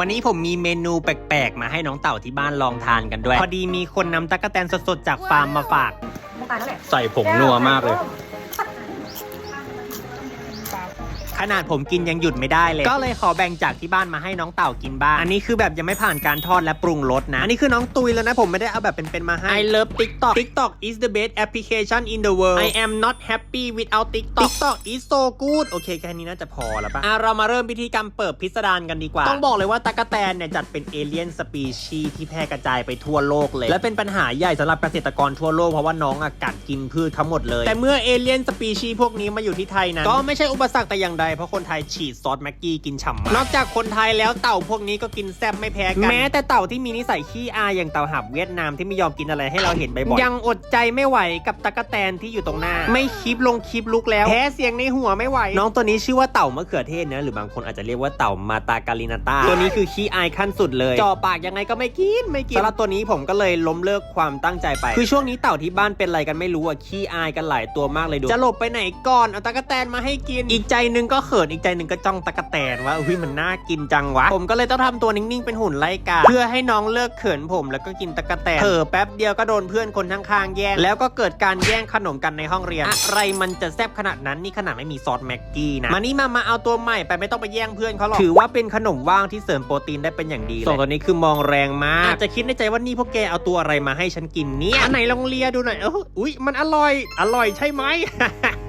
วันนี้ผมมีเมนูแปลกๆ มาให้น้องเต่าที่บ้านลองทานกันด้วย พอดีมีคนนำตั๊กแตนสดๆจากฟาร์มมาฝากไม่ตายแล้วแหละใส่ผงนัวมากเลย นาดผมกินยังหยุดไม่ได้เลย ก็เลยขอแบ่งจากที่บ้านมาให้น้องเต่ากินบ้าง อันนี้คือแบบยังไม่ผ่านการทอดและปรุงรสนะ อันนี้คือน้องตุยแล้วนะผมไม่ได้เอาแบบเป็นๆมาให้ I love TikTok TikTok is the best application in the world I am not happy without TikTok TikTok is so good โอเคแค่นี้น่าจะพอแล้วปะอะเรามาเริ่มพิธีกรรมเปิดพิสดารกันดีกว่า ต้องบอกเลยว่าตะกแตนเนี่ยจัดเป็นเอเลียนสปีชีที่แพร่กระจายไปทั่วโลกเลย และเป็นปัญหาใหญ่สำหรับเกษตรกรทั่วโลกเพราะว่าน้องอะกัดกินพืชทั้งหมดเลย แต่เมื่อเอเลียนสปีชีพวกนี้มาอยู่ที่ไทยนั้นก็ไม่ใช่อุปสรรคแต่อย่างใดเพราะคนไทยฉีดซอสแม็กกี้กินฉ่ำมากนอกจากคนไทยแล้วเต่าพวกนี้ก็กินแซ่บไม่แพ้กันแม้แต่เต่าที่มีนิสัยขี้อายอย่างเต่าหับเวียดนามที่ไม่ยอมกินอะไรให้เราเห็นบ่อยๆยังอดใจไม่ไหวกับตะกแตนที่อยู่ตรงหน้า ไม่คลิปลงคลิปลุกแล้วแพ้เสียงในหัวไม่ไหว น้องตัวนี้ชื่อว่าเต่ามะเขือเทศนะหรือบางคนอาจจะเรียกว่าเต่ามาตาการินาตาตัวนี้คือขี้อายขั้นสุดเลยจ่อปากยังไงก็ไม่กินไม่กินสำหรับตัวนี้ผมก็เลยล้มเลิกความตั้งใจไป คือช่วงนี้เต่าที่บ้านเป็นอะไรกันไม่รู้อะขี้อายกันหลายตัวมากเลยดูจะหลบไปไหนก่อนเอาตะกแตนมาให้กิน อีกใจหนึงก็็เขินอีกใจหนึ่งก็จ้องตะกะแตนว่าอุ้ยมันน่ากินจังวะ ผมก็เลยต้องทำตัวนิ่งๆเป็นหุ่นไล่กาเพื่อให้น้องเลิกเขินผมแล้วก็กินตะกะแตนเผลอแป๊บเดียวก็โดนเพื่อนคนข้างๆแย่งแล้วก็เกิดการแย่งขนมกันในห้องเรียน อะไรมันจะแซ่บขนาดนั้นนี่ขนาดไม่มีซอสแม็กกี้นะมานี่มามาเอาตัวใหม่ไปไม่ต้องไปแย่งเพื่อนเขาหรอกถือว่าเป็นขนมว่างที่เสริมโปรตีนได้เป็นอย่างดีเลยส่วนตัวนี้คือมองแรงมากอาจจะคิดในใจว่านี่พวกแกเอาตัวอะไรมาให้ฉันกินเนี่ยอันไหนลองเลียดูหน่อยเอออุ้ยมันอร่อยอร่อยใช่ไหม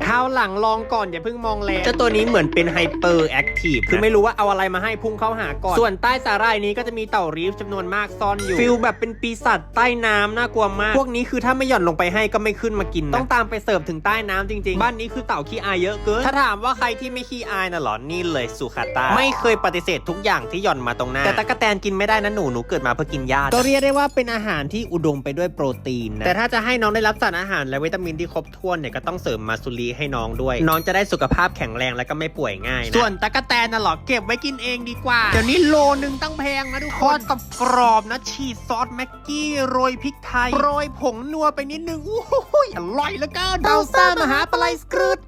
คราวหลังลองก่อนอย่าเพิ่งมองแรงเจ้าตัวนี้เหมือนเป็นไฮเปอร์แอคทีฟคือไม่รู้ว่าเอาอะไรมาให้พุ่งเข้าหาก่อน ส่วนใต้สาหร่ายนี้ก็จะมีเต่ารีฟจำนวนมากซ่อนอยู่ฟิลแบบเป็นปีศาจใต้น้ำน่ากลัวมาก พวกนี้คือถ้าไม่หย่อนลงไปให้ก็ไม่ขึ้นมากินนะต้องตามไปเสิร์ฟถึงใต้น้ำจริงๆ บ้านนี้คือเต่าขี้อายเยอะเกิน ถ้าถามว่าใครที่ไม่ขี้อายน่ะเหรอ นี่เลยสุขาตา ไม่เคยปฏิเสธทุกอย่างที่หย่อนมาตรงหน้า แต่ตะกแตนกินไม่ได้นะหนู หนูเกิดมาเพื่อกินหญ้าก็เรียกได้ว่าเป็นอาหารที่อุดมไปด้วยโปรตีนนะ แต่ถ้าจะให้น้องได้รับสารอาหารและวิตามินที่ครบถ้วนเนี่ยก็ต้องเสริมมาซูรีให้น้องด้วย น้องจะได้สุขภาพแข็งแรงและก็ไม่ป่วยง่ายนะส่วนตะกแตนน่ะเหรอเก็บไว้กินเองดีกว่า เดี๋ยวนี้โลนึงตั้งแพงนะทุกคนทอดกรอบๆนะฉีดซอสแม็กกี้โรยพริกไทยโรยผงนัวไปนิดนึงอู้หูยอร่อยเหลือเกินเดาซ่ามหาปลายสกรึด